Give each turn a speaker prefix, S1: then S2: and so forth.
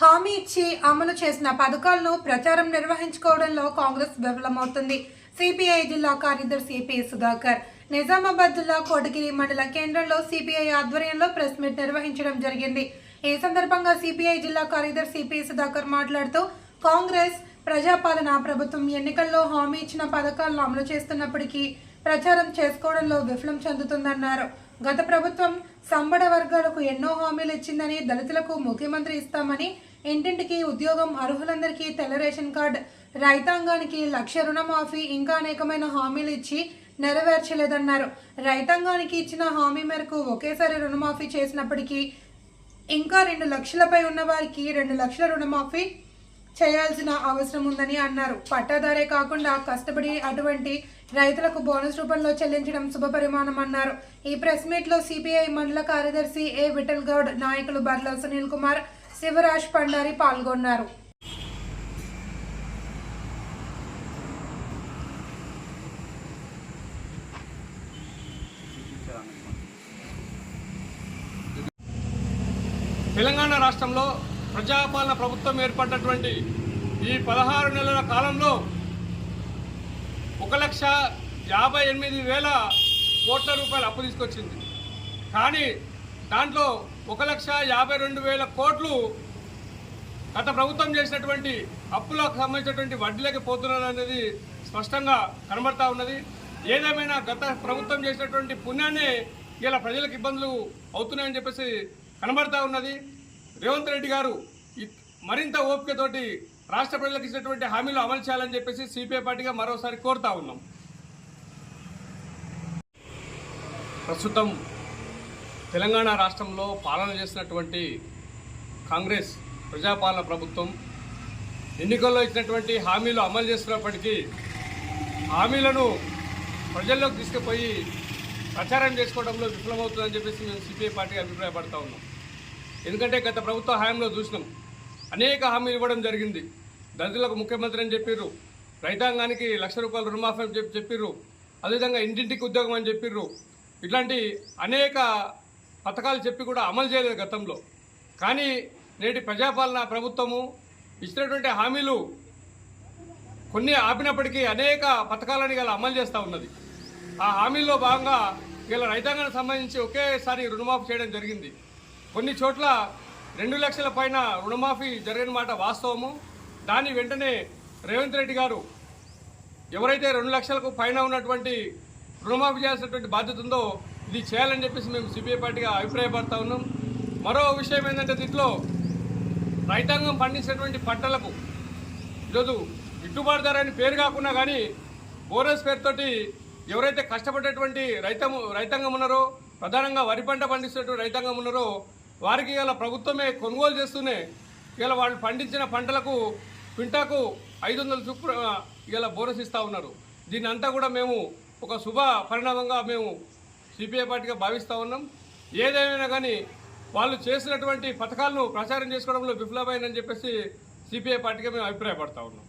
S1: హామీ ఇచ్చి అమలు చేసిన పథకాలను ప్రచారం నిర్వహించుకోవడంలో కాంగ్రెస్ విఫలమవుతుంది. సిపిఐ జిల్లా కార్యదర్శి పి సుధాకర్ నిజామాబాద్ జిల్లా కోటగిరి మండల కేంద్రంలో సిపిఐ ఆధ్వర్యంలో ప్రెస్ మీట్ నిర్వహించడం జరిగింది. ఈ సందర్భంగా సిపిఐ జిల్లా కార్యదర్శి పి సుధాకర్ మాట్లాడుతూ కాంగ్రెస్ ప్రజాపాలన ప్రభుత్వం ఎన్నికల్లో హామీ ఇచ్చిన పథకాలను అమలు చేస్తున్నప్పటికీ ప్రచారం చేసుకోవడంలో విఫలం చెందుతుందన్నారు. గత ప్రభుత్వం సంబడ వర్గాలకు ఎన్నో హామీలు ఇచ్చిందని దళితులకు ముఖ్యమంత్రి ఇస్తామని ఇంటింటికి ఉద్యోగం అర్హులందరికీ తెల్ల రేషన్ కార్డ్. రైతాంగానికి లక్ష రుణమాఫీ ఇంకా అనేకమైన హామీలు ఇచ్చి నెరవేర్చలేదన్నారు. రైతాంగానికి ఇచ్చిన హామీ మేరకు ఒకేసారి రుణమాఫీ చేసినప్పటికీ ఇంకా రెండు లక్షలపై ఉన్న వారికి రెండు లక్షల రుణమాఫీ చేయాల్సిన అవసరం ఉందని అన్నారు. పట్టాదారే కాకుండా కష్టపడి అటువంటి రైతులకు బోనస్ రూపంలో చెల్లించడం శుభపరిమాణం అన్నారు. ఈ ప్రెస్ మీట్లో సిపిఐ మండల కార్యదర్శి ఏ విఠల్ గౌడ్ నాయకులు బర్ల సునీల్ కుమార్ శివరాజ్ పండారి పాల్గొన్నారు.
S2: తెలంగాణ రాష్ట్రంలో ప్రజాపాలన ప్రభుత్వం ఏర్పడినటువంటి ఈ పదహారు నెలల కాలంలో ఒక లక్ష యాభై ఎనిమిది వేల కోట్ల రూపాయలు అప్పు తీసుకొచ్చింది. కానీ దాంట్లో ఒక లక్ష యాభై రెండు వేల కోట్లు గత ప్రభుత్వం చేసినటువంటి అప్పులకు సంబంధించినటువంటి వడ్డీలకి పోతున్నారు అనేది స్పష్టంగా కనబడతా ఉన్నది. ఏదేమైనా గత ప్రభుత్వం చేసినటువంటి పుణ్యాన్ని ఇలా ప్రజలకు ఇబ్బందులు అవుతున్నాయని చెప్పేసి కనబడతా ఉన్నది. రేవంత్ రెడ్డి గారు మరింత ఓపికతోటి రాష్ట్ర ప్రజలకు ఇచ్చినటువంటి హామీలు అమలు చేయాలని చెప్పేసి సిపిఐ పార్టీగా మరోసారి కోరుతా ఉన్నాం. ప్రస్తుతం తెలంగాణ రాష్ట్రంలో పాలన చేసినటువంటి కాంగ్రెస్ ప్రజాపాలన ప్రభుత్వం ఎన్నికల్లో ఇచ్చినటువంటి హామీలు అమలు చేస్తున్నప్పటికీ హామీలను ప్రజల్లోకి తీసుకుపోయి ప్రచారం చేసుకోవడంలో విఫలమవుతుందని చెప్పేసి మేము సిపిఐ పార్టీ అభిప్రాయపడతా ఉన్నాం. ఎందుకంటే గత ప్రభుత్వ హయాంలో చూసినాం. అనేక హామీలు ఇవ్వడం జరిగింది. దళితులకు ముఖ్యమంత్రి అని చెప్పిర్రు. రైతాంగానికి లక్ష రూపాయలు రుణమాఫీ అని చెప్పి చెప్పిర్రు. అదేవిధంగా ఇంటింటికి ఉద్యోగం అని చెప్పిర్రు. ఇట్లాంటి అనేక పథకాలు చెప్పి కూడా అమలు చేయలేదు గతంలో. కానీ నేటి ప్రజాపాలన ప్రభుత్వము ఇచ్చినటువంటి హామీలు కొన్ని ఆపినప్పటికీ అనేక పథకాలను ఇలా అమలు చేస్తూ ఉన్నది. ఆ హామీల్లో భాగంగా ఇలా రైతాంగానికి సంబంధించి ఒకేసారి రుణమాఫీ చేయడం జరిగింది. కొన్ని చోట్ల రెండు లక్షల పైన రుణమాఫీ జరిగిన మాట వాస్తవము. దాని వెంటనే రేవంత్ రెడ్డి గారు ఎవరైతే రెండు లక్షలకు పైన ఉన్నటువంటి రుణమాఫీ చేయాల్సినటువంటి బాధ్యత ఉందో ఇది చేయాలని చెప్పేసి మేము సిపిఐ పార్టీగా అభిప్రాయపడతా ఉన్నాం. మరో విషయం ఏంటంటే దీంట్లో రైతాంగం పండించినటువంటి పంటలకు ఈరోజు గిట్టుబాటు ధర అని పేరు కాకుండా కానీ బోనస్ పేరుతోటి ఎవరైతే కష్టపడేటువంటి రైతము రైతాంగం ఉన్నారో ప్రధానంగా వరి పంట పండిస్తున్నటువంటి రైతాంగం ఉన్నారో వారికి ఇలా ప్రభుత్వమే కొనుగోలు చేస్తూనే ఇలా వాళ్ళు పండించిన పంటలకు క్వింటాకు ఐదు వందల చొప్పున ఇలా బోనస్ ఇస్తూ ఉన్నారు. దీన్ని అంతా కూడా మేము ఒక శుభ పరిణామంగా మేము సిపిఐ పార్టీగా భావిస్తూ ఉన్నాం. ఏదేమైనా కానీ వాళ్ళు చేసినటువంటి పథకాలను ప్రచారం చేసుకోవడంలో విఫలమైందని చెప్పేసి సిపిఐ పార్టీగా మేము అభిప్రాయపడతా ఉన్నాం.